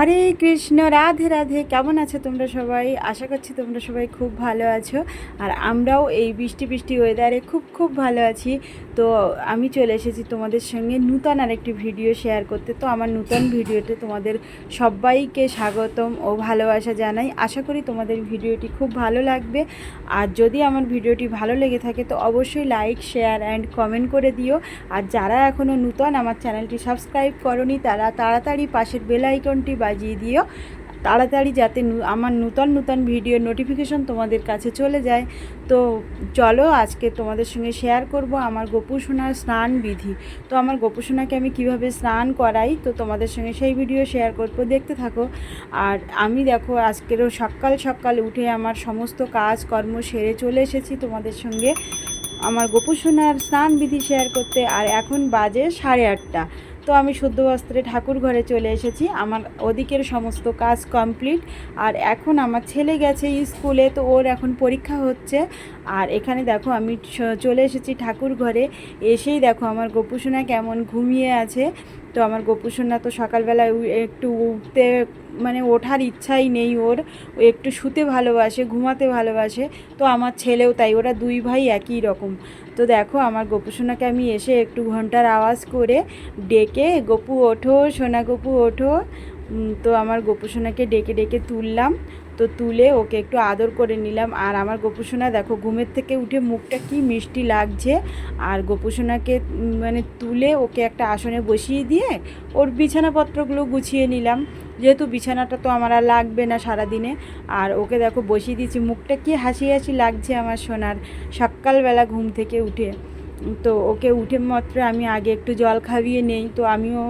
হরে কৃষ্ণ, রাধে রাধে। কেমন আছো তোমরা সবাই? আশা করছি তোমরা সবাই খুব ভালো আছো। আর আমরাও এই বৃষ্টি বৃষ্টি ওয়েদারে খুব খুব ভালো আছি। তো আমি চলে এসেছি তোমাদের সঙ্গে নূতন আরেকটি ভিডিও শেয়ার করতে। তো আমার নূতন ভিডিওতে তোমাদের সবাইকে স্বাগতম ও ভালোবাসা জানাই। আশা করি তোমাদের ভিডিওটি খুব ভালো লাগবে। আর যদি আমার ভিডিওটি ভালো লেগে থাকে, তো অবশ্যই লাইক শেয়ার অ্যান্ড কমেন্ট করে দিও। আর যারা এখনও নূতন আমার চ্যানেলটি সাবস্ক্রাইব করনি, তারা তাড়াতাড়ি পাশের বেল আইকনটি বাজিয়ে দিও। তাড়াতাড়ি যাতে আমার নূতন নূতন ভিডিও নোটিফিকেশন তোমাদের কাছে চলে যায়। তো চলো আজকে তোমাদের সঙ্গে শেয়ার করব আমার গোপুসোনার স্নান বিধি। তো আমার গোপুসোনাকে আমি কীভাবে স্নান করাই, তো তোমাদের সঙ্গে সেই ভিডিও শেয়ার করব। দেখতে থাকো। আর আমি দেখো আজকেরও সকাল সকাল উঠে আমার সমস্ত কাজ কর্ম সেরে চলে এসেছি তোমাদের সঙ্গে। আমার গোপুসোনার স্নান বিধি শেয়ার করতে। আর এখন বাজে সাড়ে আটটা। তো আমি শুদ্ধ বস্ত্রে ঠাকুর ঘরে চলে এসেছি। আমার ওদিকের সমস্ত কাজ কমপ্লিট। আর এখন আমার ছেলে গেছে স্কুলে, তো ওর এখন পরীক্ষা হচ্ছে। আর এখানে দেখো আমি চলে এসেছি ঠাকুর ঘরে। এসেই দেখো আমার গোপুসোনা কেমন ঘুমিয়ে আছে। তো আমার গোপুসোনা তো সকালবেলায় একটু উঠতে মানে ওঠার ইচ্ছাই নেই ওর। ও একটু শুতে ভালোবাসে, ঘুমাতে ভালোবাসে। তো আমার ছেলেও তাই, ওরা দুই ভাই একই রকম। তো দেখো, আমার গোপুসোনাকে আমি এসে একটু ঘণ্টার আওয়াজ করে ডেকে, গপু ওঠো, সোনা গপু ওঠো। তো আমার গোপুসোনাকে ডেকে ডেকে তুললাম। তো তুলে ওকে একটু আদর করে নিলাম। আর আমার গোপুসোনা দেখো, ঘুমের থেকে উঠে মুখটা কি মিষ্টি লাগছে। আর গোপুসোনাকে মানে তুলে ওকে একটা আসনে বসিয়ে দিয়ে ওর বিছানাপত্রগুলো গুছিয়ে নিলাম। যেহেতু বিছানাটা তো আমার আর লাগবে না সারাদিনে। আর ওকে দেখো বসিয়ে দিয়েছি। মুখটা কি হাসি হাসি লাগছে আমার সোনার সকালবেলা ঘুম থেকে উঠে। তো ওকে উঠে মাত্র আমি আগে একটু জল খাইয়ে নেই, তো আমিও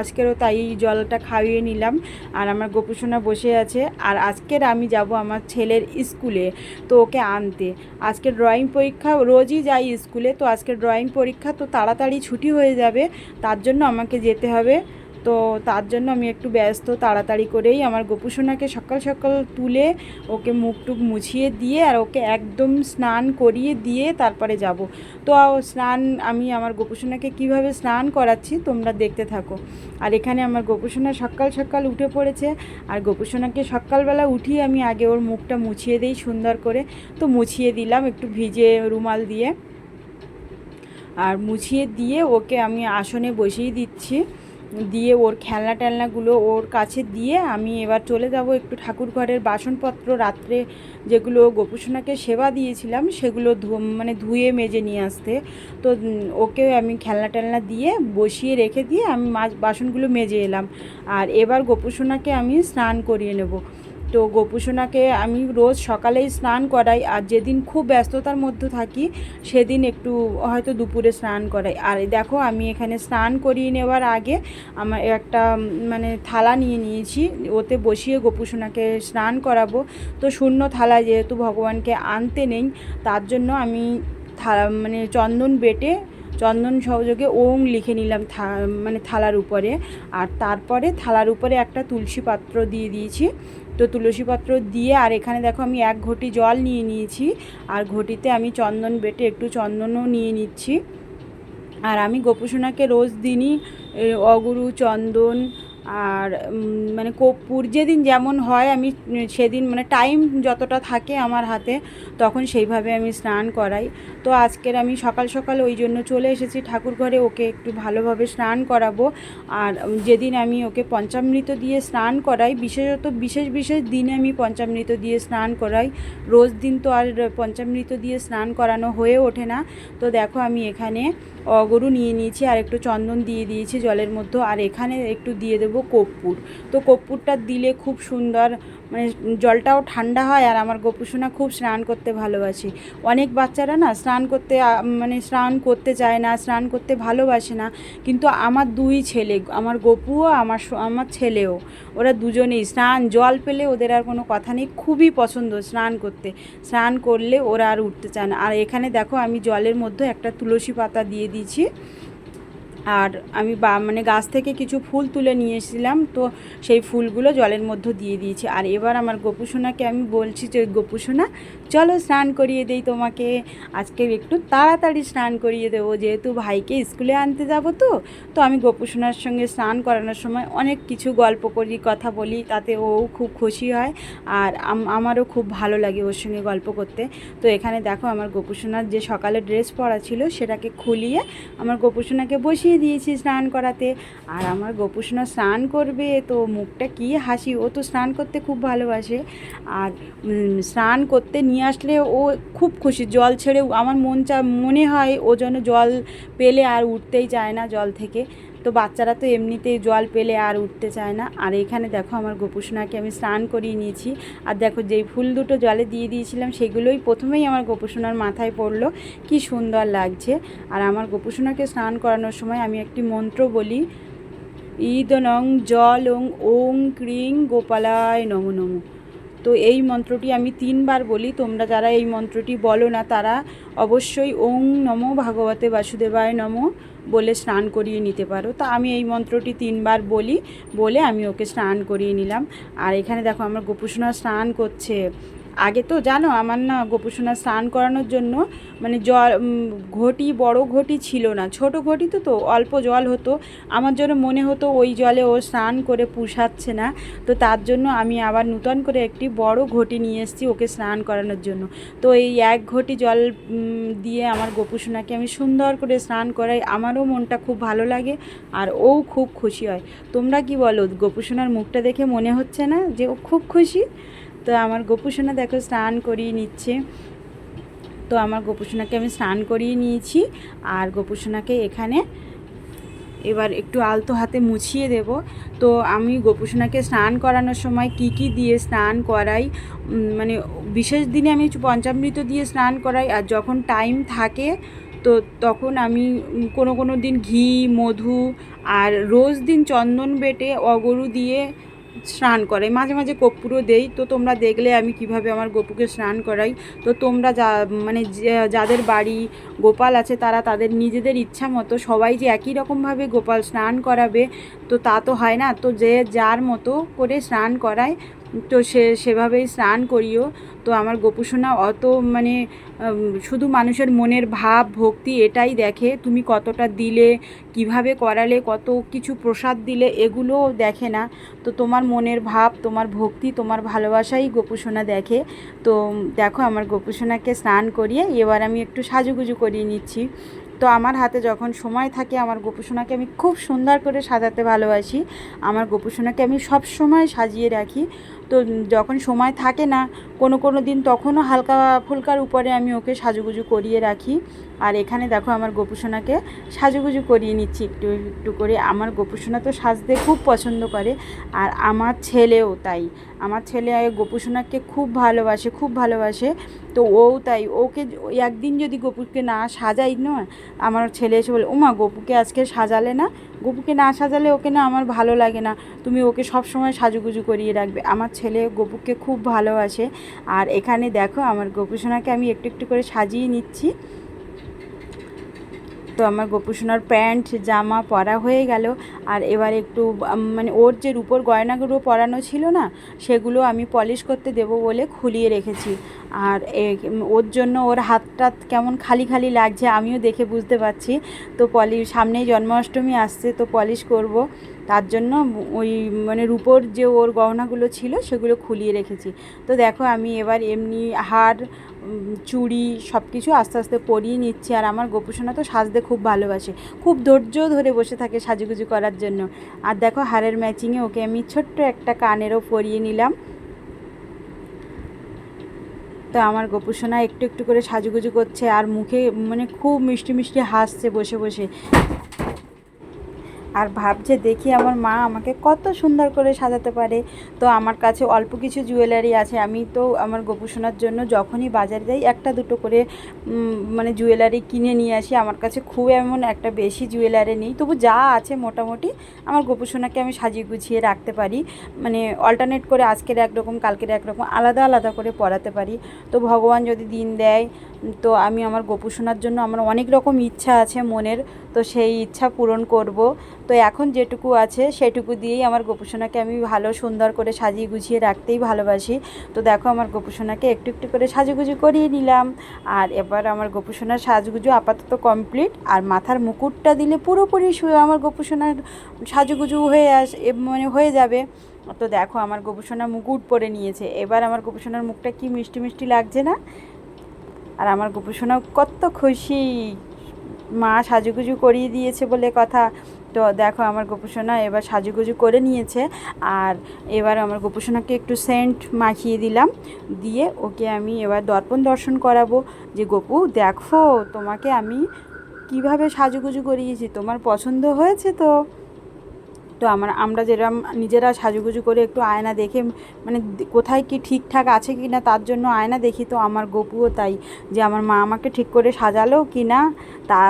আজকেরও তাই জলটা খাইয়ে নিলাম। আর আমার গোপুসোনা বসে আছে। আর আজকের আমি যাব আমার ছেলের স্কুলে, তো ওকে আনতে। আজকে ড্রয়িং পরীক্ষা, রোজই যাই স্কুলে, তো আজকে ড্রয়িং পরীক্ষা তো তাড়াতাড়ি ছুটি হয়ে যাবে, তার জন্য আমাকে যেতে হবে। তো তার জন্য আমি একটু ব্যস্ত তাড়াতাড়ি করেই আমার গোপুসোনাকে সকাল সকাল তুলে ওকে মুখ টুক মুছিয়ে দিয়ে আর ওকে একদম স্নান করিয়ে দিয়ে তারপরে যাব। তো স্নান, আমি আমার গোপুসোনাকে কীভাবে স্নান করাচ্ছি তোমরা দেখতে থাকো। আর এখানে আমার গোপুসোনা সকাল সকাল উঠে পড়েছে আর গোপুসোনাকে সকালবেলা উঠিয়ে আমি আগে ওর মুখটা মুছিয়ে দিই সুন্দর করে। তো মুছিয়ে দিলাম একটু ভিজে রুমাল দিয়ে। আর মুছিয়ে দিয়ে ওকে আমি আসনে বসিয়ে দিচ্ছি। দিয়ে ওর খেলনা টেলনাগুলো ওর কাছে দিয়ে আমি এবার চলে যাব একটু ঠাকুর ঘরের বাসনপত্র রাত্রে যেগুলো গোপুসোনাকে সেবা দিয়েছিলাম, সেগুলো মানে ধুয়ে মেজে নিয়ে আসতে। তো ওকে আমি খেলনা টেলনা দিয়ে বসিয়ে রেখে দিয়ে আমি মাছ বাসনগুলো মেজে এলাম। আর এবার গোপুসোনাকে আমি স্নান করিয়ে নেব। তো গোপুসোনাকে আমি রোজ সকালেই স্নান করাই আর যেদিন খুব ব্যস্ততার মধ্যে থাকি, সেদিন একটু হয়তো দুপুরে স্নান করাই। আর দেখো, আমি এখানে স্নান করিয়ে নেওয়ার আগে আমার একটা মানে থালা নিয়ে নিয়েছি, ওতে বসিয়ে গোপুসোনাকে স্নান করাবো। তো শূন্য থালা যেহেতু ভগবানকে আনতে নেই, তার জন্য আমি থালা মানে চন্দন বেটে, চন্দন সহযোগে ওং লিখে নিলাম মানে থালার উপরে। আর তারপরে থালার উপরে একটা তুলসী পাত্র দিয়ে দিয়েছি। তো তুলসী পাত্র দিয়ে, আর এখানে দেখো আমি এক ঘটি জল নিয়ে নিয়েছি, আর ঘটিতে আমি চন্দন বেটে একটু চন্দনও নিয়ে নিচ্ছি। আর আমি গোপুসোনাকে রোজ দিনই অগুরু, চন্দন আর মানে কর্পূর যেদিন যেমন হয় আমি সেদিন মানে টাইম যতটা থাকে আমার হাতে, তখন সেইভাবে আমি স্নান করাই। তো আজকের আমি সকাল সকাল ওই জন্য চলে এসেছি ঠাকুর ঘরে, ওকে একটু ভালোভাবে স্নান করাবো। আর যেদিন আমি ওকে পঞ্চামৃত দিয়ে স্নান করাই, বিশেষত বিশেষ বিশেষ দিনে আমি পঞ্চামৃত দিয়ে স্নান করাই। রোজ দিন তো আর পঞ্চামৃত দিয়ে স্নান করানো হয়ে ওঠে না। তো দেখো আমি এখানে অগরু নিয়ে নিয়েছি, আর একটু চন্দন দিয়ে দিয়েছি জলের মধ্যে, আর এখানে একটু দিয়ে দেবো কর্পূর। তো কর্পূরটা দিলে খুব সুন্দর মানে জলটাও ঠান্ডা হয়, আর আমার গোপুসোনা খুব স্নান করতে ভালোবাসে। অনেক বাচ্চারা না স্নান করতে মানে স্নান করতে চায় না, স্নান করতে ভালোবাসে না, কিন্তু আমার দুই ছেলে, আমার গপুও, আমার আমার ছেলেও, ওরা দুজনেই স্নান, জল পেলে ওদের আর কোনো কথা নেই, খুবই পছন্দ স্নান করতে। স্নান করলে ওরা আর উঠতে চায় না। আর এখানে দেখো আমি জলের মধ্যে একটা তুলসী পাতা দিয়ে দিয়েছি। আর আমি বা মানে গাছ থেকে কিছু ফুল তুলে নিয়ে এসেছিলাম, তো সেই ফুলগুলো জলের মধ্যে দিয়ে দিয়েছি। আর এবার আমার গোপুসোনাকে আমি বলছি যে, গোপুসোনা, চলো স্নান করিয়ে দেই তোমাকে। আজকে একটু তাড়াতাড়ি স্নান করিয়ে দেবো, যেহেতু ভাইকে স্কুলে আনতে যাব তো। তো আমি গোপুসোনার সঙ্গে স্নান করানোর সময় অনেক কিছু গল্প করি, কথা বলি, তাতে ও খুব খুশি হয় আর আমারও খুব ভালো লাগে ওর সঙ্গে গল্প করতে। তো এখানে দেখো আমার গোপুসোনার যে সকালে ড্রেস পরা ছিল, সেটাকে খুলিয়ে আমার গোপুসোনাকে বসিয়ে দিয়েছি স্নান করাতে। আর আমার গোপুসোনা স্নান করবে, তো মুখটা কি হাসি। ও তো স্নান করতে খুব ভালোবাসে। আর স্নান করতে নিয়ে আসলে ও খুব খুশি। জল ছেড়ে আমার মন চা, মনে হয় ও যেন জল পেলে আর উঠতেই চায় না জল থেকে। তো বাচ্চারা তো এমনিতেই জল পেলে আর উঠতে চায় না। আর এখানে দেখো আমার গোপুসোনাকে আমি স্নান করিয়ে নিয়েছি। আর দেখো যেই ফুল দুটো জলে দিয়ে দিয়েছিলাম, সেগুলোই প্রথমেই আমার গোপুসোনার মাথায় পড়ল। কি সুন্দর লাগছে। আর আমার গোপুসোনাকে স্নান করানোর সময় আমি একটি মন্ত্র বলি, ঈদনং জল ওং ওং ক্রিং গোপালায় নমো নমো। তো এই মন্ত্রটি আমি তিনবার বলি, তোমরা যারা এই মন্ত্রটি বলো না, তারা অবশ্যই ওং নমো ভাগবতে বাসুদেবায় নমো বলে স্নান করিয়ে নিতে পারো। তা আমি এই মন্ত্রটি তিনবার বলি, বলে আমি ওকে স্নান করিয়ে নিলাম। আর এখানে দেখো আমার গোপুসোনা স্নান করছে। আগে তো জানো আমার না গোপুসোনা স্নান করানোর জন্য মানে জল ঘটি, বড় ঘটি ছিল না। ছোট ঘটি তো তো অল্প জল হতো। আমার জন্য মনে হতো ওই জলে ও স্নান করে পুষাচ্ছে না। তো তার জন্য আমি আবার নূতন করে একটি বড় ঘটি নিয়ে এসেছি ওকে স্নান করানোর জন্য। তো এই এক ঘটি জল দিয়ে আমার গোপুসোনাকে আমি সুন্দর করে স্নান করাই। আমারও মনটা খুব ভালো লাগে আর ও খুব খুশি হয়। তোমরা কি বলো, গোপুসোনার মুখটা দেখে মনে হচ্ছে না যে ও খুব খুশি? তো আমার গোপুসোনা দেখো স্নান করিয়ে নিচ্ছে। তো আমার গোপুসোনাকে আমি স্নান করিয়ে নিয়েছি আর গোপুসোনাকে এখানে এবার একটু আলতো হাতে মুছিয়ে দেব। তো আমি গোপুসোনাকে স্নান করানোর সময় কি কি দিয়ে স্নান করাই মানে বিশেষ দিনে আমি পঞ্চামৃত দিয়ে স্নান করাই আর যখন টাইম থাকে তো তখন আমি কোনো কোনো দিন ঘি, মধু আর রোজ দিন চন্দন বেটে অগরু দিয়ে স্নান করাই। মাঝে মাঝে কর্পূরও দেই। তো তোমরা দেখলে আমি কীভাবে আমার গপুকে স্নান করাই। তো তোমরা যা মানে যাদের বাড়ি গোপাল আছে তারা তাদের নিজেদের ইচ্ছা মতো সবাই যে একই রকমভাবে গোপাল স্নান করাবে, তো তা তো হয় না। তো যে যার মতো করে স্নান করায় তো সে, সেভাবেই স্নান করিও। তো আমার গোপুসোনা অত মানে শুধু মানুষের মনের ভাব, ভক্তি এটাই দেখে। তুমি কতটা দিলে, কীভাবে করালে, কত কিছু প্রসাদ দিলে, এগুলোও দেখে না। তো তোমার মনের ভাব, তোমার ভক্তি, তোমার ভালোবাসাই গোপুসোনা দেখে। তো দেখো, আমার গোপুসোনাকে স্নান করিয়ে এবার আমি একটু সাজুগুজু করিয়ে নিচ্ছি। তো আমার হাতে যখন সময় থাকে, আমার গোপুসোনাকে আমি খুব সুন্দর করে সাজাতে ভালোবাসি। আমার গোপুসোনাকে আমি সব সময় সাজিয়ে রাখি। তো যখন সময় থাকে না, কোনো কোনো দিন তখনও হালকা ফুলকার উপরে আমি ওকে সাজুগুজু করিয়ে রাখি। আর এখানে দেখো আমার গোপুসোনাকে সাজুগুজু করিয়ে নিচ্ছি একটু একটু করে। আমার গোপুসোনা তো সাজতে খুব পছন্দ করে আর আমার ছেলেও তাই। আমার ছেলে গোপুসোনাকে খুব ভালোবাসে খুব ভালোবাসে। তো ও তাই, ওকে একদিন যদি গপুকে না সাজাই নয় আমার ছেলে এসে বলে ওমা গপুকে আজকে সাজালে না? গপুকে না সাজালে ওকে না আমার ভালো লাগে না। তুমি ওকে সব সময় সাজুগুজু করিয়ে রাখবে। আমার ছেলে গপুকে খুব ভালোবাসে। আর এখানে দেখো আমার গোপুসোনাকে আমি একটু একটু করে সাজিয়ে নিচ্ছি। তো আমার গোপুসোনার প্যান্ট, জামা পরা হয়ে গেল। আর এবার একটু মানে ওর যে রূপোর গয়নাগুলো পরানো ছিল না, সেগুলো আমি পলিশ করতে দেব বলে খুলিয়ে রেখেছি। আর ওর জন্য ওর হাতটা কেমন খালি খালি লাগছে আমিও দেখে বুঝতে পারছি। তো পলিশ সামনেই জন্মাষ্টমী আসছে, তো পলিশ করব। তার জন্য ওই মানে রূপোর যে ওর গহনাগুলো ছিল সেগুলো খুলিয়ে রেখেছি। তো দেখো আমি এবার এমনি হার চুড়ি সব কিছু আস্তে আস্তে পরিয়ে নিচ্ছি আর আমার গোপুসোনা তো সাজতে খুব ভালোবাসে। খুব ধৈর্য ধরে বসে থাকে সাজুগুজু করার জন্য। আর দেখো হারের ম্যাচিংয়ে ওকে আমি ছোট্ট একটা কানেরও পরিয়ে নিলাম। তো আমার গোপুসোনা একটু একটু করে সাজুগুজু করছে আর মুখে মানে খুব মিষ্টি মিষ্টি হাসছে বসে বসে। আর ভাবছে দেখি আমার মা আমাকে কত সুন্দর করে সাজাতে পারে। তো আমার কাছে অল্প কিছু জুয়েলারি আছে। আমি তো আমার গোপুসোনার জন্য যখনই বাজারে যাই একটা দুটো করে মানে জুয়েলারি কিনে নিয়ে আসি। আমার কাছে খুব এমন একটা বেশি জুয়েলারি নেই। তবু যা আছে মোটামুটি আমার গোপুসোনাকে আমি সাজিয়ে গুছিয়ে রাখতে পারি। মানে অল্টারনেট করে আজকের একরকম, কালকের একরকম আলাদা আলাদা করে পরাতে পারি। তো ভগবান যদি দিন দেয়, তো আমি আমার গোপুসোনার জন্য আমার অনেক রকম ইচ্ছা আছে মনের। তো সেই ইচ্ছা পূরণ করব। তো এখন যেটুকু আছে সেটুকু দিয়েই আমার গোপুসোনাকে আমি ভালো সুন্দর করে সাজিয়ে গুছিয়ে রাখতেই ভালোবাসি। তো দেখো আমার গোপুসোনাকে একটু একটু করে সাজুগুজু করিয়ে নিলাম। আর এবার আমার গোপুসোনার সাজগুজু আপাতত কমপ্লিট। আর মাথার মুকুটটা দিলে পুরোপুরি আমার গোপুসোনার সাজুগুজু হয়ে আস মানে হয়ে যাবে। তো দেখো আমার গোপুসোনা মুকুট পরে নিয়েছে। এবার আমার গোপুসোনার মুখটা কি মিষ্টি মিষ্টি লাগছে না? আর আমার গোপুসোনা কত খুশি। মা সাজুগুজু করিয়ে দিয়েছে বলে কথা। তো দেখো আমার গোপুসোনা এবার সাজুগুজু করে নিয়েছে আর এবার আমার গোপুসোনাকে একটু সেন্ট মাখিয়ে দিলাম। দিয়ে ওকে আমি এবার দর্পণ দর্শন করাবো। যে, গোপু, দেখো তোমাকে আমি কীভাবে সাজুগুজু করিয়েছি, তোমার পছন্দ হয়েছে তো? তো আমার, আমরা যেরকম নিজেরা সাজুগুজু করে একটু আয়না দেখে মানে কোথায় কি ঠিকঠাক আছে কি না তার জন্য আয়না দেখি। তো আমার গপুও তাই, যে আমার মা আমাকে ঠিক করে সাজালো কি না তা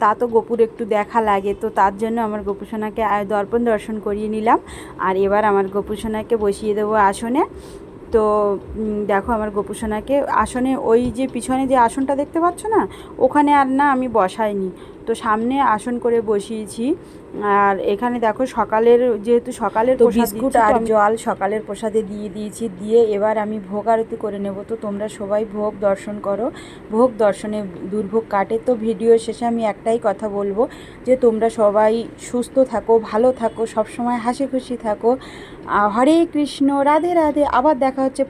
তা তো গপুর একটু দেখা লাগে। তো তার জন্য আমার গোপুসোনাকে আয় দর্পণ দর্শন করিয়ে নিলাম। আর এবার আমার গোপুসোনাকে বসিয়ে দেবো আসনে। তো দেখো আমার গোপুসোনাকে আসনে, ওই যে পিছনে যে আসনটা দেখতে পাচ্ছ না, ওখানে আর না আমি বসাইনি। তো সামনে আসন করে বসিয়েছি। আর এখানে দেখো সকালের যেহেতু সকালের বিস্কুট আর জল সকালের প্রসাদে দিয়ে দিয়েছি। দিয়ে এবার আমি ভোগ আরতি করে নেব। তো তোমরা সবাই ভোগ দর্শন করো। ভোগ দর্শনে দুর্ভোগ কাটে। তো ভিডিও শেষে আমি একটাই কথা বলব যে তোমরা সবাই সুস্থ থাকো ভালো থাকো সবসময় হাসি খুশি থাকো। হরে কৃষ্ণ রাধে রাধে। আবার দেখা হচ্ছে